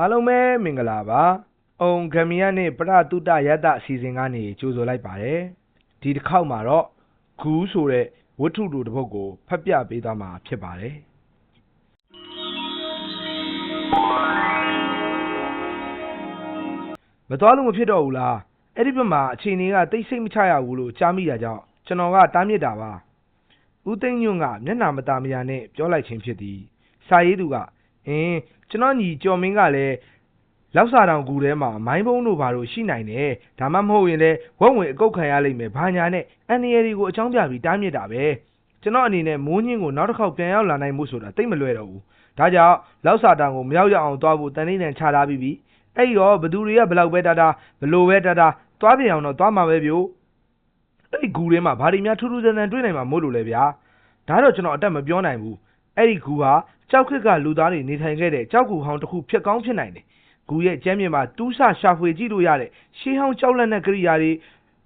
အားလုံးပဲမင်္ဂလာပါ။အုံဂမီယနဲ့ပရတုတယတ္တအစီအစဉ်ကနေကြိုဆိုလိုက်ပါတယ်။ဒီတစ်ခေါက်မှာတော့ဂူးဆိုတဲ့ဝတ္ထုတူတစ်ပုဒ်ကိုဖတ်ပြပေးသွားမှာဖြစ်ပါတယ်။မတော်လို့မဖြစ်တော့ဘူးလား။အဲ့ဒီဘက်မှာအချိန်တွေကတိတ်ဆိတ်မချရဘူးလို့ကြားမိတာကြောင့်ကျွန်တော်ကတားမြစ်တာပါ။ဦးသိန်းညွန့်ကမျက်နှာမตาမယာနဲ့ပြောလိုက်ခြင်းဖြစ်သည်။စာရေးသူက အင်းကျွန်တော်ညီကျော်မင်းကလည်းလောက်စာတောင်ကူထဲမှာမိုင်းဘုံတို့ဘာလို့ရှိနိုင်တယ်ဒါမှမဟုတ်ရင်လည်းဝက်ဝင်အကုတ်ခံရလိမ့်မယ်ဘာညာနဲ့အန်နီရီကိုအကြောင်းပြပြီးတားမြစ်တာပဲကျွန်တော်အနေနဲ့မိုးညင်းကိုနောက်တစ်ခေါက်ပြန်ရောက်လာနိုင်မှုဆိုတာတိတ်မလွယ်တော့ဘူးဒါကြောင့်လောက်စာတောင်ကိုမရောက်ရအောင်သွားဖို့တန်နေတန်ချထားပြီးပြီအဲ့ဒီတော့ဘသူတွေကဘလောက်ပဲတာတာဘလို့ပဲတာတာသွားပြန်အောင်တော့သွားမှာပဲဗျို့အဲ့ဒီဂူထဲမှာဘာတွေများထူးထူးဆန်းဆန်းတွေ့နိုင်မှာမို့လို့လဲဗျာဒါတော့ကျွန်တော်အတက်မပြောနိုင်ဘူးအဲ့ဒီဂူဟာ ကြောက်ခစ်ကလူသားတွေနေထိုင်ခဲ့တဲ့ကြောက်ကူဟောင်းတစ်ခုဖြစ်ကောင်းဖြစ်နိုင်တယ်။ဂူရဲ့ကျမ်းမြေမှာတူးဆရှာဖွေကြည့်လို့ရတဲ့ရှေးဟောင်းကြောက်လက်နက်ကိရိယာတွေ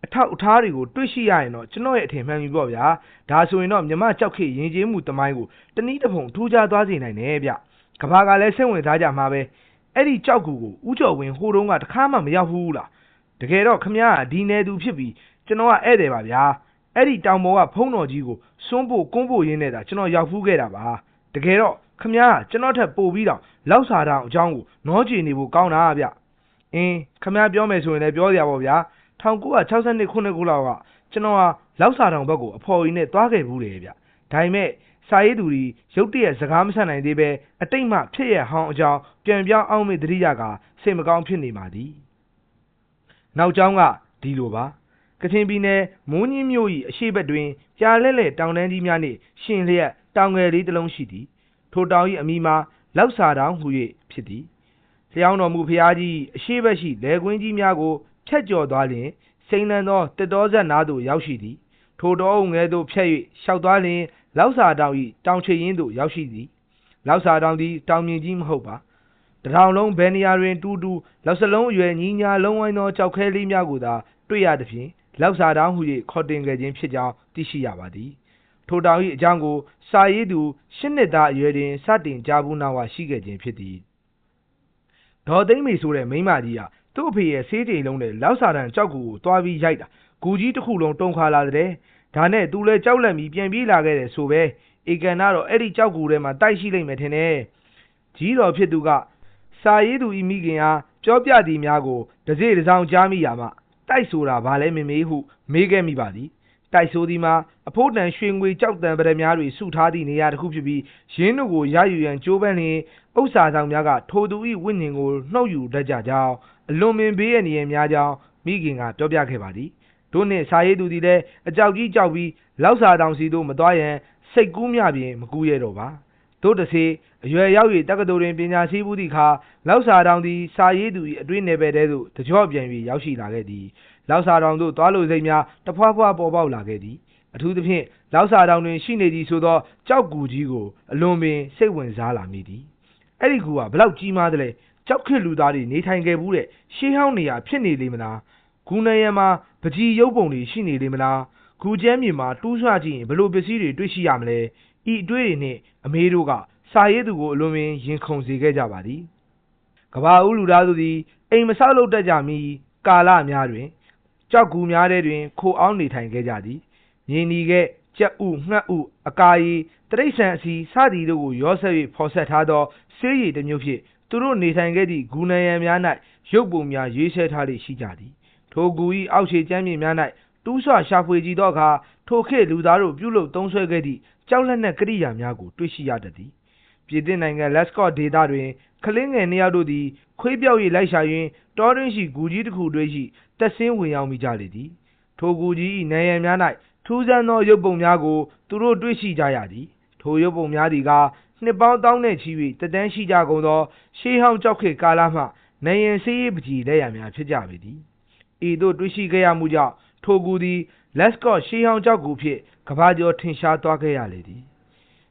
အထောက်အထားတွေကိုတွေ့ရှိရရင်တော့ကျွန်တော်ရဲ့အထင်မှန်ပြီပေါ့ဗျာ။ဒါဆိုရင်တော့မြမကြောက်ခေရင်ကျေးမှုတမိုင်းကိုတနည်းတစ်ပုံထူးခြားသွားစေနိုင်တယ်ဗျ။ကဘာကလည်းစိတ်ဝင်စားကြမှာပဲ။အဲ့ဒီကြောက်ကူကိုဥကျော်ဝင်ဟိုတုန်းကတခါမှမရောက်ဘူးလား။တကယ်တော့ခမရကဒီနယ်သူဖြစ်ပြီးကျွန်တော်ကဧည့်သည်ပါဗျာ။အဲ့ဒီတောင်ပေါ်ကဖုံးတော်ကြီးကိုစွန်းဖို့ကုန်းဖို့ရင်းနေတာကျွန်တော်ရောက်ဖူးခဲ့တာပါ။တကယ်တော့ ခမ ्या ကျွန်တော်ထက်ပိုပြီးတော့လောက်စာတောင်အကြောင်းကိုနောကြည်နေဖို့ကောင်းတာဗျအင်းခမ ्या ပြောမယ်ဆိုရင်လည်းပြောရပါဗျာ1962ခုနှစ်ခုလောက်ကကျွန်တော်ဟာလောက်စာတောင်ဘက်ကိုအဖော်ကြီးနဲ့တွားခဲ့ဘူးတယ်ဗျဒါပေမဲ့စာရေးသူတွေရုတ်တရက်စကားမဆက်နိုင်သေးပဲအတိတ်မှဖြစ်ရဟောင်းအကြောင်းပြန်ပြောင်းအောင်မေတ္တိရကစိတ်မကောင်းဖြစ်နေပါသည်နောက်ကျောင်းကဒီလိုပါကချင်ပြည်နယ်မိုးညင်းမြို့၏အရှိတ်တွင်ကြာလဲလဲတောင်တန်းကြီးများနှင့်ရှင်လျက်တောင်ငယ်လေးတစ်လုံးရှိသည် ထိုတောင်၏အမိမှာလောက်စာတောင်ဟူ၍ဖြစ်သည်လျောင်းတော်မူဖျားကြီးအရှိဘက်ရှိလယ်ကွင်းကြီးများကိုဖြတ်ကျော်သွားလျင်စိန်လန်းသောတစ်တော်ဆက်နားသို့ရောက်ရှိသည်ထိုတော်အုံငယ်သို့ဖြတ်၍လျှောက်သွားလျင်လောက်စာတောင်၏တောင်ချေရင်းသို့ရောက်ရှိသည်လောက်စာတောင်သည်တောင်မြင်ကြီးမဟုတ်ပါတထောင်လုံးဘယ်နေရာတွင်တူးတူးလောက်စလုံးအရွယ်ညီညာလုံးဝိုင်းသောကြောက်ခဲလေးများကိုသာတွေ့ရသဖြင့်လောက်စာတောင်ဟူ၍ခေါ်တင်ခဲ့ခြင်းဖြစ်ကြောင်းသိရှိရပါသည် ထိုတောင်၏အကြောင်းကို စာရေးသူရှစ်နှစ်သားအရွယ်တွင် စတင်ကြားဘူးနောက်ဝရှိခဲ့ခြင်းဖြစ်သည်ဒေါ်သိမ့်မေဆိုတဲ့မိန်းမကြီးဟာသူ့အဖေရဲ့ဆေးကြိမ်လုံးနဲ့လောက်စာတန်ကြောက်ကူကိုတွားပြီးရိုက်တာဂူကြီးတစ်ခုလုံးတုံခါလာတဲ့ဒါနဲ့သူလည်းကြောက်လန့်ပြီးပြန်ပြေးလာခဲ့တယ်ဆိုပဲဧကန်ကတော့အဲ့ဒီကြောက်ကူထဲမှာတိုက်ရှိလိမ့်မယ်ထင်တယ်ကြီးတော်ဖြစ်သူကစာရေးသူဤမိခင်ဟာပြောပြသည်များကိုတစေတစောင်းကြားမိရမှတိုက်ဆိုတာဘာလဲမမေးဟုမေးခဲ့မိပါသည် တိုက်ဆိုသည်မှာအဖို့တန်ရွှေငွေကြောက်တံပရများတွေစုထားသည့်နေရာတစ်ခုဖြစ်ပြီးရင်းတို့ကိုရယူရန်ကြိုးပမ်းလျင်ဥစ္စာဆောင်များကထိုသူ၏ဝိညာဉ်ကိုနှုတ်ယူတတ်ကြကြောင်းအလွန်ပင်ဘေးရနေရများကြောင်းမိခင်ကပြောပြခဲ့ပါသည်တို့နှင့်စာရေးသူသည်လည်းအကြောက်ကြီးကြောက်ပြီးလောက်စာတောင်စီတို့မသွားရန်စိတ်ကူးမြပြင်မကူးရတော့ပါတို့တစေအရွယ်ရောက်၍တက္ကသိုလ်တွင်ပညာရှိမှုသည့်အခါလောက်စာတောင်သည်စာရေးသူ၏အတွင်းနယ်ပယ်ထဲသို့တကြော့ပြန်၍ရောက်ရှိလာခဲ့သည် လောက်စာတောင်သို့သွားလိုစိတ်များတဖွာဖွာပေါ်ပေါက်လာခဲ့သည်အထူးသဖြင့်လောက်စာတောင်တွင်ရှိနေသည်ဆိုသောကြောက်ကူကြီးကိုအလွန်ပင်စိတ်ဝင်စားလာမိသည်အဲ့ဒီကူကဘလောက်ကြီးမားသလဲကြောက်ခစ်လူသားတွေနေထိုင်ခဲ့ဘူးတဲ့ရှေးဟောင်းနေရာဖြစ်နေလေမလားဂူနယံမှာပကြီးရုပ်ပုံတွေရှိနေလေမလားဂူကျမ်းမြေမှာတူးဆွကြည့်ရင်ဘလို့ပစ္စည်းတွေတွေ့ရှိရမလဲဤအတွေ့တွေနဲ့အမေတို့ကစာရေးသူကိုအလွန်ပင်ရင်ခုန်စေခဲ့ကြပါသည်ကဘာဦးလူသားသူသည်အိမ်မဆောက်လုပ်တတ်ကြမီကာလများတွင် ကြောက်ကူများထဲတွင် ခိုအောင်နေထိုင်ခဲ့ကြသည်မြင်းဒီကဲကြက်ဥငှက်ဥအကာရီတရိษံအစီစသည်တို့ကိုရောဆက်၍ဖော်ဆက်ထားသောဆေးရည်တစ်မျိုးဖြင့်သူတို့နေထိုင်ခဲ့သည့်ဂူနယံများ၌ရုပ်ပုံများရေးဆွဲထားလေရှိကြသည်ထိုဂူ၏အောက်ခြေကျမ်းမြေများ၌တူးဆွရှာဖွေကြည့်သောအခါထိုခေတ်လူသားတို့ပြုလုပ်သုံးဆွဲခဲ့သည့်ကြောက်လက်နက်ကိရိယာများကိုတွေ့ရှိရတတ်သည် ပြည်သစ်နိုင်ငံလက်စကော့ဒေသတွင် ကလင်းငယ်နှစ်ယောက်တို့သည် ခွေးပြောက်၍လိုက်ရှာရင်း တောတွင်းရှိ ဂူကြီးတစ်ခုတွဲရှိတက်ဆင်းဝင်ရောက်မိကြလေသည် ထိုဂူကြီး၏နေရံများ၌ထူးဆန်းသော ရုပ်ပုံများကို သူတို့တွေ့ရှိကြရသည် ထိုရုပ်ပုံများသည်ကနှစ်ပေါင်းတောင်းနဲ့ချီ၍တည်တန်းရှိကြကုန်သော ရှေးဟောင်းကြောက်ခေတ်ကာလမှနေရင်ဆေးရည်ပကြီးလက်ရများဖြစ်ကြပေသည် ဤသို့တွေ့ရှိခဲ့ရမှုကြောင့် ထိုကူသည်လက်စကော့ရှေးဟောင်းကြောက်ကူဖြင့်ကဘာကျော်ထင်ရှားသွားခဲ့ရလေသည်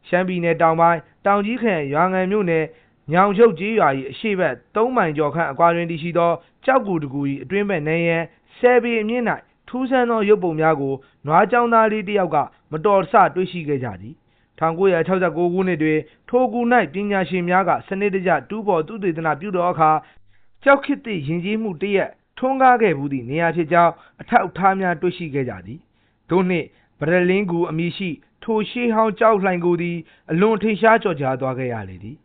ရှမ်းပြည်နယ်တောင်ပိုင်း တောင်ကြီးခရိုင်ရွာငံမြို့နယ်ညောင်ချုပ်ကြီးရွာ၏အရှိတ်၃မိုင်ကျော်ခန့်အကွာတွင်တည်ရှိသောကြောက်ကူတကူ၏အတွင်းဘက်နေရန်ဆယ်ပေအမြင့်၌ထူးဆန်းသောရုပ်ပုံများကိုနွားကြောင်းသားလေးတစ်ယောက်ကမတော်တဆတွေ့ရှိခဲ့ကြသည်1969ခုနှစ်တွင်ထိုကူ၌ပညာရှင်များကစနစ်တကျတူးဖော်သုတေသနပြုသောအခါကြောက်ခစ်သည့်ယဉ်ကျေးမှုတစ်ရက်ထွန်းကားခဲ့မှုသည့်နေရာဖြစ်ကြောင်းအထောက်အထားများတွေ့ရှိခဲ့ကြသည်တို့နှင့်ဗရလင်းကူအမည်ရှိ ထိုရှေးဟောင်းကြောက်လှိုင်ကိုသည်အလွန်ထင်ရှားကြော်ကြားသွားခဲ့ရလေသည်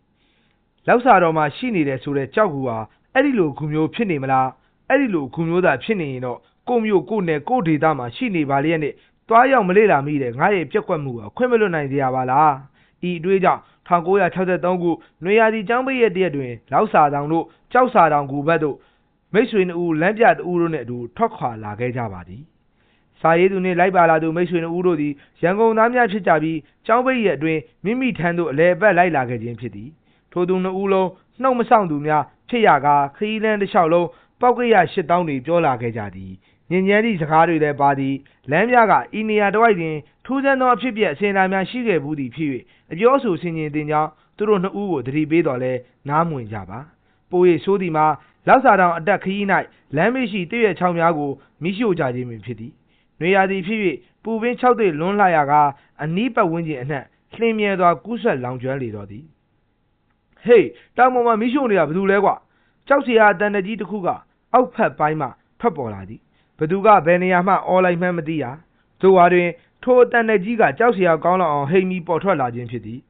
လောက်စာတော်မှာရှိနေတဲ့ဆိုတဲ့ကြောက်ကူဟာအဲ့ဒီလိုဂူမျိုးဖြစ်နေမလားအဲ့ဒီလိုဂူမျိုးသာဖြစ်နေရင်တော့ကိုမျိုးကိုနယ်ကိုဒေတာမှာရှိနေပါလျက်နဲ့တွားရောက်မလေ့လာမိတဲ့ငါရဲ့ပြက်ကွက်မှုကခွင့်မလွတ်နိုင်ကြပါလားဤအတွေ့အကြောင့်1963ခုနွေရာသီကျောင်းပိတ်ရက်တရက်တွင်လောက်စာတောင်တို့ကြောက်စာတောင်ကူဘက်သို့မိတ်ဆွေနှစ်ဦးလမ်းပြတဦးတို့နှင့်အတူထွက်ခွာလာခဲ့ကြပါသည် စာရေးသူနှင့်လိုက်ပါလာသူမိတ်ဆွေနှစ်ဦးတို့သည်ရန်ကုန်သားများဖြစ်ကြပြီးကျောင်းပိတ်ရက်အတွင်းမိမိထံသို့အလဲအပတ်လိုက်လာခဲ့ခြင်းဖြစ်သည်ထိုသူနှစ်ဦးလုံးနှုတ်မဆောင်သူများဖြစ်ရကာခရီးလန်းတစ်လျှောက်လုံးပောက်ကရရှစ်တောင်းတွေပြောလာခဲ့ကြသည်ညဉ့်ညမ်းသည့်စကားတွေလည်းပါသည်လမ်းပြကဤနေရာတစ်ဝိုက်တွင်ထူးဆန်းသောအဖြစ်အပျက်အစဉ်အလာများရှိခဲ့ဘူးသည်ဖြစ်၍အပြောအဆိုဆင်ခြင်တင်ကြောင်းသူတို့နှစ်ဦးကိုသတိပေးတော်လဲနားမဝင်ကြပါပို၍ဆိုသည်မှာလောက်စာတောင်အတက်ခရီး၌လမ်းမေးရှိတည့်ရချောင်းများကိုမိရှို့ကြခြင်းပင်ဖြစ်သည် နွေရာသီဖြစ်၍ပူပင်း၆သိလွန်းလှရကအနီးပတ်ဝန်းကျင်အနှံ့လှင်မြဲစွာကူးဆက်လောင်ကျွမ်းလေတော်သည်ဟေးတောင်ပေါ်မှာမိရှို့နေတာဘယ်သူလဲကွာကြောက်စရာအတန်တကြီးတစ်ခုကအောက်ဖက်ပိုင်းမှထွက်ပေါ်လာသည်ဘသူကဘယ်နေရာမှအော်လိုက်မှန်းမသိရသို့ဟာတွင် ထိုအတန်တကြီးကကြောက်စရာကောင်းလောက်အောင်ဟိမ့်ပြီးပေါ်ထွက်လာခြင်းဖြစ်သည်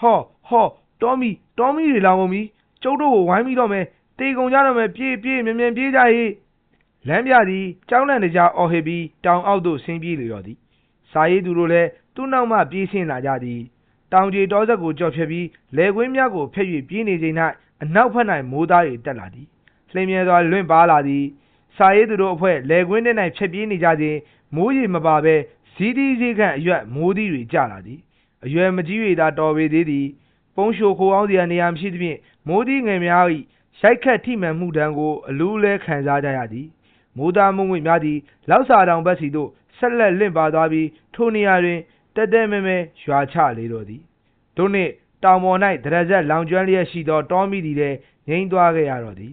ဟောဟောတော်မီတော်မီတွေလောင်ကုန်ပြီကျုပ်တို့ကိုဝိုင်းပြီးတော့မယ်တေကုန်ကြတော့မယ်ပြေးပြေးမြန်မြန်ပြေးကြဟေ့ လမ်းပြသည်ကြောင်းလန့်တကြားအော်ဟစ်ပြီးတောင်အောက်သို့ဆင်းပြေးလေတော့သည်စာရေးသူတို့လည်းသူ့နောက်မှပြေးဆင်းလာကြသည်တောင်ကြီးတောဆက်ကိုကြော်ဖြတ်ပြီးလယ်ကွင်းများကိုဖျက်၍ပြေးနေချိန်၌အနောက်ဘက်၌မိုးသားတွေတက်လာသည်လှင်မြဲစွာလွင့်ပါလာသည်စာရေးသူတို့အဖွဲ့လယ်ကွင်းထဲ၌ဖြတ်ပြေးနေကြခြင်းမိုးရေမပါဘဲဇီးတီးစည်းခန့်အရွက်မိုးသီးတွေကျလာသည်အရွယ်မကြီး၍သာတော်ပေသေးသည်ပုံရှိုခိုအောင်စရာနေရာမရှိသဖြင့်မိုးသီးငယ်များ၏ရိုက်ခတ်ထိမှန်မှုတံကိုအလူးလဲခံစားကြရသည် မိုးသားမုံငွေများသည်လောက်စာတောင်ဘက်စီသို့ဆက်လက်လင့်ပါသွားပြီးထိုနေရာတွင်တဲတဲမဲမဲရွာချလေတော့သည်တို့နှင့်တောင်ပေါ်၌ဒရဇက်လောင်ကျွမ်းလျက်ရှိသောတောမီသည်လည်းငိမ့်သွားခဲ့ရတော့သည်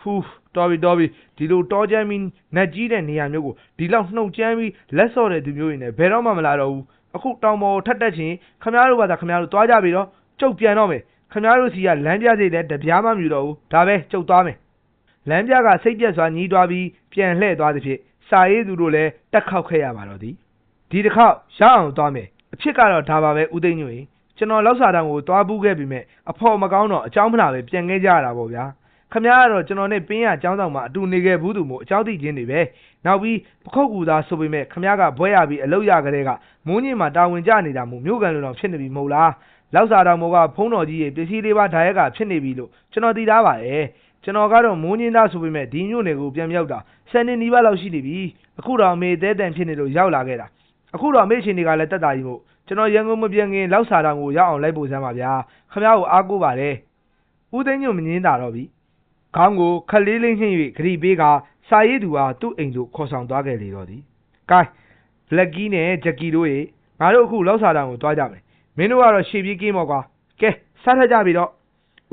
ဟူးတော်ပြီတော်ပြီဒီလိုတောကျမ်းပြီးနတ်ကြီးတဲ့နေရာမျိုးကိုဒီလောက်နှုတ်ကျမ်းပြီးလက်စော့တဲ့သူမျိုးတွေနဲ့ဘယ်တော့မှမလာတော့ဘူးအခုတောင်ပေါ်ထက်တက်ချင်းခမားတို့ဘာသာခမားတို့သွားကြပြီတော့ကျုပ်ပြန်တော့မယ်ခမားတို့စီကလမ်းပြစိတ်လည်းတပြားမှမယူတော့ဘူးဒါပဲကျုပ်သွားမယ် လမ်းပြကစိတ်ပြက်စွာညီးသွားပြီးပြန်လှည့်သွားသည်ဖြင့်စာရေးသူတို့လည်းတက်ခောက်ခဲ့ရပါတော့သည်ဒီတစ်ခေါက်ရအောင်သွားမယ်အဖြစ်ကတော့ဒါပါပဲဦးသိန်းညွန့်ကျွန်တော်လောက်စာတန်းကိုသွားပူးခဲ့ပြီမဲ့အဖော်မကောင်းတော့အเจ้าမလာပဲပြန်ခဲ့ကြရတာပေါ့ဗျာခမရကတော့ကျွန်တော်နဲ့ပင်းရအเจ้าဆောင်မှာအတူနေခဲ့ဘူးသူမို့အเจ้าသိချင်းတွေပဲနောက်ပြီးပခုတ်ကူသားဆိုပေမဲ့ခမရကဘွဲရပြီးအလုတ်ရကြတဲ့ကမိုးညင်မှာတာဝန်ကျနေတာမို့မြို့ကန်လိုတော့ဖြစ်နေပြီမဟုတ်လားလောက်စာတောင်မိုးကဖုံးတော်ကြီးရဲ့ပစ္စည်းလေးပါဓာရက်ကဖြစ်နေပြီလို့ကျွန်တော်သိသားပါတယ် ကျွန်တော်ကတော့မိုးညင်းသားဆိုပေမဲ့ဒီညို့နယ်ကိုပြန်ရောက်တာဆယ်နှစ်နီးပါးလောက်ရှိနေပြီအခုတော့အမေတဲတန်ဖြစ်နေလို့ရောက်လာခဲ့တာအခုတော့အမေရှင်တွေကလည်းတက်တာကြီးမို့ကျွန်တော်ရန်ကုန်မပြန်ခင်လောက်စာတောင်ကိုရောက်အောင်လိုက်ပို့စမ်းပါဗျာခမ ्या ကိုအားကိုးပါတယ်ဦးသိန်းညို့မငင်းတာတော့ပြီခေါင်းကိုခက်လေးလေးနှိမ့်၍ဂရီပေးကစာရေးသူဟာသူ့အိမ်သို့ခေါ်ဆောင်သွားခဲ့လေတော့သည်ကဲဘလက်ကီးနဲ့ဂျက်ကီတို့ရေငါတို့အခုလောက်စာတောင်ကိုသွားကြမယ်မင်းတို့ကတော့ရှေ့ပြေးကင်းမော်ကွာကဲစားထက်ကြပြီတော့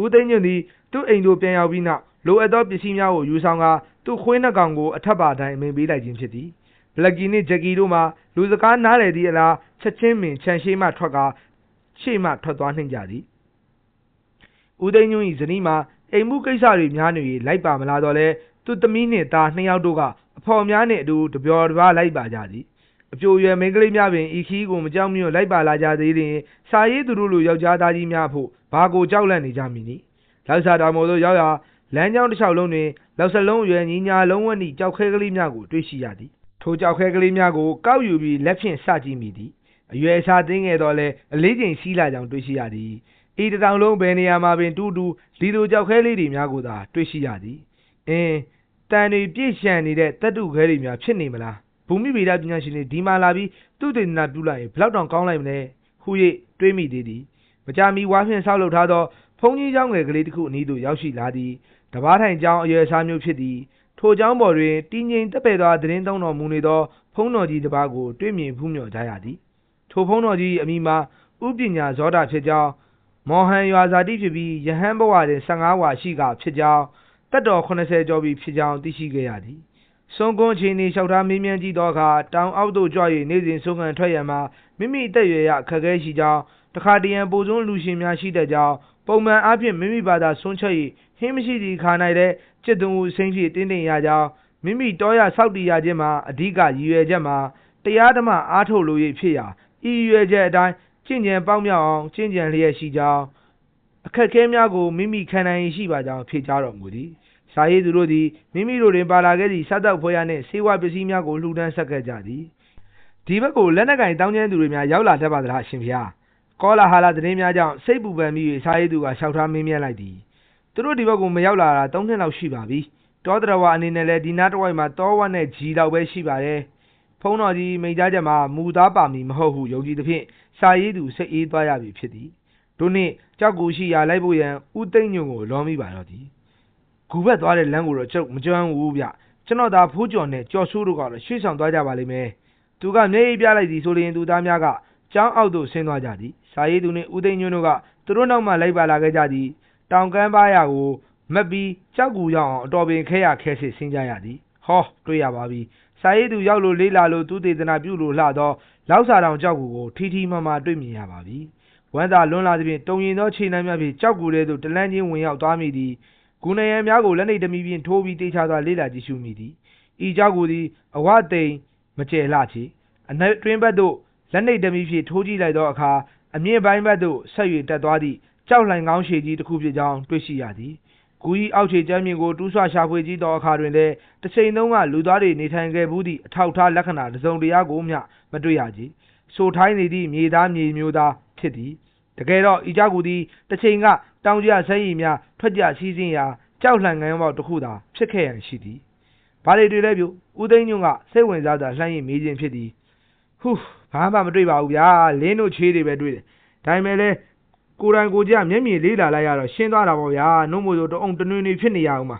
ဦးသိန်းညွန့်သည်သူ့အိမ်သို့ပြန်ရောက်ပြီးနောက်လိုအပ်သောပစ္စည်းများကိုယူဆောင်ကာသူ့ခွေးနှကောင်ကိုအထက်ပါတိုင်းအမိန်ပေးလိုက်ခြင်းဖြစ်သည်ဘလက်ကီနှင့်ဂျက်ကီတို့မှလူစကားနားလည်သည့်အလားချက်ချင်းပင်ခြံရှိမှထွက်ကာရှေ့မှထွက်သွားနှင့်ကြသည်ဦးသိန်းညွန့်၏ဇနီးမှာအိမ်မှုကိစ္စတွေများနေ၍လိုက်ပါမလာတော့လဲသူသမီးနှင့်သားနှစ်ယောက်တို့ကအဖော်များနှင့်အတူတပျော်တပါးလိုက်ပါကြသည်အပြိုရွယ်မိန်းကလေးများပင်ဤခီးကိုမကြောက်မြွလိုက်ပါလာကြသေးရင်စာရေးသူတို့လိုယောက်ျားသားကြီးများဖို့ ဘာကိုကြောက်လန့်နေကြမည်နည်းလောက်စာတော်မို့သို့ရောက်ရာလမ်းကြောင်းတစ်လျှောက်လုံးတွင်လောက်စလုံးရွယ်ညီညာလုံးဝနှင့်ကြောက်ခဲကလေးများကိုတွေ့ရှိရသည်ထိုကြောက်ခဲကလေးများကိုကောက်ယူပြီးလက်ဖြင့်စကြည့်မိသည်အရွယ်အစားသိငယ်တော့လဲအလေးချိန်စီးလာကြောင်တွေ့ရှိရသည်ဤတတောင်လုံးဘယ်နေရာမှာပင်တူးတူးဒီလိုကြောက်ခဲလေးတွေများကိုသာတွေ့ရှိရသည်အင်းတန်တွေပြည့်ရှံနေတဲ့တတုခဲတွေများဖြစ်နေမလားဘူမိဗေဒပညာရှင်တွေဒီမှာလာပြီးသူ့တေသနာပြုလိုက်ရင်ဘလောက်တောင်ကောင်းလိုက်မလဲဟု၍တွေးမိသေးသည် မကြာမီဝါဖြင့်ဆောက်လုပ်ထားသောဘုံကြီးကျောင်းငယ်ကလေးတစ်ခုအနီးသို့ရောက်ရှိလာသည်တဘာထိုင်ကျောင်းအရွယ်အစားမျိုးဖြစ်သည်ထိုကျောင်းပေါ်တွင်တင်းငိမ်တက်ပေသောသတင်းသုံးတော်မူနေသောဖုံးတော်ကြီးတစ်ပါးကိုတွေ့မြင်ဖူးမြော်ကြရသည်ထိုဖုံးတော်ကြီးအမိမှာဥပညာဇောတာဖြစ်ကြောင်းမော်ဟန်ရွာဇာတိဖြစ်ပြီးယဟန်ဘဝတွင်15ဝါရှိကဖြစ်ကြောင်းတက်တော်80ကျော်ပြီဖြစ်ကြောင်းသိရှိခဲ့ရသည်စွန်ကွန်ချင်းနေလျှောက်ထားမင်းမြန်းကြည့်သောအခါတောင်အောက်သို့ကြွ၍နေစဉ်ဆုံးခံထွက်ရန်မှာမိမိအသက်အရွယ်ရခက်ခဲရှိကြောင်း တခါတရံပိုစွန်းလူရှင်များရှိတတ်ကြောင်းပုံမှန်အားဖြင့်မိမိဘာသာဆွန့်ချက်၍ဟင်းမရှိသည့်ခါ၌လည်းจิตသွန်မှုစိမ့်ဖြင့်တင်းတင်းရကြောင်းမိမိတောရဆောက်တည်ရခြင်းမှာအဓိကရည်ရွယ်ချက်မှာတရားဓမ္မအားထုတ်လို၍ဖြစ်ရာဤရည်ရွယ်ချက်အတိုင်းကျင့်ကြံပေါက်မြောက်အောင်ကျင့်ကြံလျက်ရှိကြောင်းအခက်အခဲများကိုမိမိခံနိုင်ရရှိပါကြောင်းဖြေကြားတော်မူသည်စာရေးသူတို့သည်မိမိတို့တွင်ပါလာခဲ့သည့်စားတောက်ဖွဲရနှင့်ဆေးဝါးပစ္စည်းများကိုလှူဒန်းဆက်ခဲ့ကြသည်ဒီဘက်ကိုလက်နက်ကင်တောင်းကျမ်းသူတွေများရောက်လာတတ်ပါသလားအရှင်ဖျား ကောလာဟာလာသတင်းများကြောင့်စိတ်ပူပန်ပြီး၍စာရေးသူကလျှောက်ထားမင်းမြန်းလိုက်သည်သူတို့ဒီဘက်ကိုမရောက်လာတာ၃နှစ်လောက်ရှိပါပြီတောတရဝအနေနဲ့လည်းဒီနားတစ်ဝိုက်မှာတောဝတ်နဲ့ဂျီလောက်ပဲရှိပါတယ်ဖုံးတော်ကြီးမိန့်ကြားချက်မှာမူသားပါမည်မဟုတ်ဟုယုံကြည်သဖြင့်စာရေးသူစိတ်အေးသွားရပြီဖြစ်သည်တို့နှင့်ကြောက်ကူရှိရာလိုက်ဖို့ရန်ဥသိမ့်ညုံကိုလောမိပါတော့သည်ဂူဘက်သွားတဲ့လမ်းကိုတော့ကျုပ်မကြွမ်းဘူးဗျကျွန်တော်သာဖိုးကျော်နဲ့ကြော်ဆိုးတို့ကတော့ရှေ့ဆောင်သွားကြပါလိမ့်မယ်သူကမျက်ရည်ပြလိုက်သည်ဆိုရင်သူသားများကကျောင်းအောက်သို့ဆင်းသွားကြသည် စာရေးသူနှင့်ဥသိမ့်ညွန့်တို့ကသူတို့နောက်မှလိုက်ပါလာခဲ့ကြသည်တောင်ကမ်းပါးရာကိုမက်ပြီးကြောက်ကူရောက်အောင်အတော်ပင်ခဲရခဲစစ်ဆင်းကြရသည်ဟောတွေ့ရပါပြီစာရေးသူရောက်လို့လေးလာလို့သူတေသနာပြုလို့လှသောလောက်စာတောင်ကြောက်ကူကိုထီထီမမတွေ့မြင်ရပါပြီဝမ်းသာလွန်းလာသဖြင့်တုံရင်သောခြေနှမ်းများဖြင့်ကြောက်ကူထဲသို့တလန်းချင်းဝင်ရောက်သွားမိသည်ဂုဏယံများကိုလက်နှိပ်တမီဖြင့်ထိုးပြီးတေချာစွာလေးလာကြည့်ရှုမိသည်ဤကြောက်ကူသည်အဝသိမ်မကျဲလှချေအနက်တွင်းဘက်သို့လက်နှိပ်တမီဖြင့်ထိုးကြည့်လိုက်သောအခါ အမြင့်ပိုင်းဘက်သို့ဆက်၍တက်သွားသည့်ကြောက်လှိုင်ကောင်းရှည်ကြီးတစ်ခုဖြစ်ကြောင်းတွေ့ရှိရသည်ဂူကြီးအောက်ခြေကျမ်းမြင့်ကိုတူးဆွရှာဖွေကြည့်သောအခါတွင်လည်းတစ်ချိန်လုံးကလူသားတွေနေထိုင်ခဲ့ဘူးသည့်အထောက်ထားလက္ခဏာတစ်စုံတစ်ရာကိုမျှမတွေ့ရကြ။ဆိုထိုင်းနေသည့်မြေသားမြေမျိုးသားဖြစ်သည်။တကယ်တော့ဤကြောက်ကူသည်တစ်ချိန်ကတောင်ကျဆဲရည်များထွက်ကြစီးစင်းရာကြောက်လှန်ငန်းပေါက်တစ်ခုသာဖြစ်ခဲ့ရန်ရှိသည်။ဘာတွေတွေ့လဲပြူဦးသိန်းညွန့်ကစိတ်ဝင်စားစွာလှမ်းရည်မေးခြင်းဖြစ်သည်။ဟူး ဘာမှမတွေ့ပါဘူးဗျာလင်းတို့ချေးတွေပဲတွေ့တယ်။ဒါပေမဲ့လည်းကိုယ်တိုင်ကိုယ်ကျမျက်မြင်လေးလာလိုက်ရတော့ရှင်းသွားတာပေါ့ဗျာနှုတ်မို့ဆိုတအုံတနွေနေဖြစ်နေရအောင်ပါ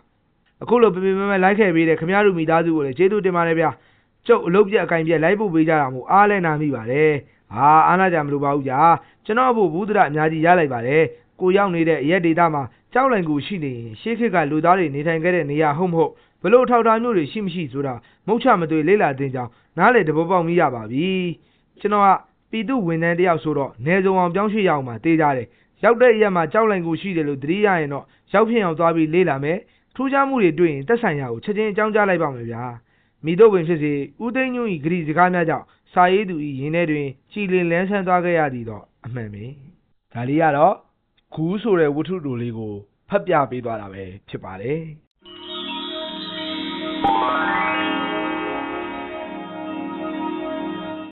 အခုလိုပြပြမဲမဲလိုက်ခဲ့ပေးတဲ့ခမရတို့မိသားစုကိုလည်းကျေးဇူးတင်ပါတယ်ဗျာကျုပ်အလုပ်ပြက်အကင်ပြက်လိုက်ဖို့ပေးကြတာမို့အားလဲနာမိပါတယ်ဟာအားနာကြမလို့ပါဘူးဗျာကျွန်တော်အဖို့ဘူးဒရအများကြီးရလိုက်ပါတယ်ကိုရောက်နေတဲ့အရက်ဒေတာမှာကြောက်လန့်ကူရှိနေရင်ရှေးခေတ်ကလူသားတွေနေထိုင်ခဲ့တဲ့နေရာဟုတ်မဟုတ်ဘလို့ထောက်ထားမျိုးတွေရှိမရှိဆိုတာမုတ်ချမသွေလေးလာတင်ကြောင်းနားလေတဘောပေါက်မိရပါပြီ ကျွန်တော်ကပြည်သူဝန်ထမ်းတယောက်ဆိုတော့နေစုံအောင်ပြောင်းရွှေ့ရအောင်မှာတေးကြတယ်ရောက်တဲ့အရက်မှာကြောက်လန့်ကိုရှိတယ်လို့သတိရရင်တော့ရောက်ဖြစ်အောင်သွားပြီးလေ့လာမယ်ထူးခြားမှုတွေတွေ့ရင်တက်ဆိုင်ရာကိုချက်ချင်းအကြောင်းကြားလိုက်ပါမယ်ဗျာမိတို့ပင်ဖြစ်စေဦးသိန်းညွန့်ဤဂရီစကားများကြောင့်စာရေးသူဤရင်းထဲတွင်ကြည်လင်လန်းဆန်းသွားခဲ့ရသည်တော့အမှန်ပဲဒါလေးကတော့ဂူးဆိုတဲ့ဝတ္ထုတိုလေးကိုဖတ်ပြပေးသွားတာပဲဖြစ်ပါတယ်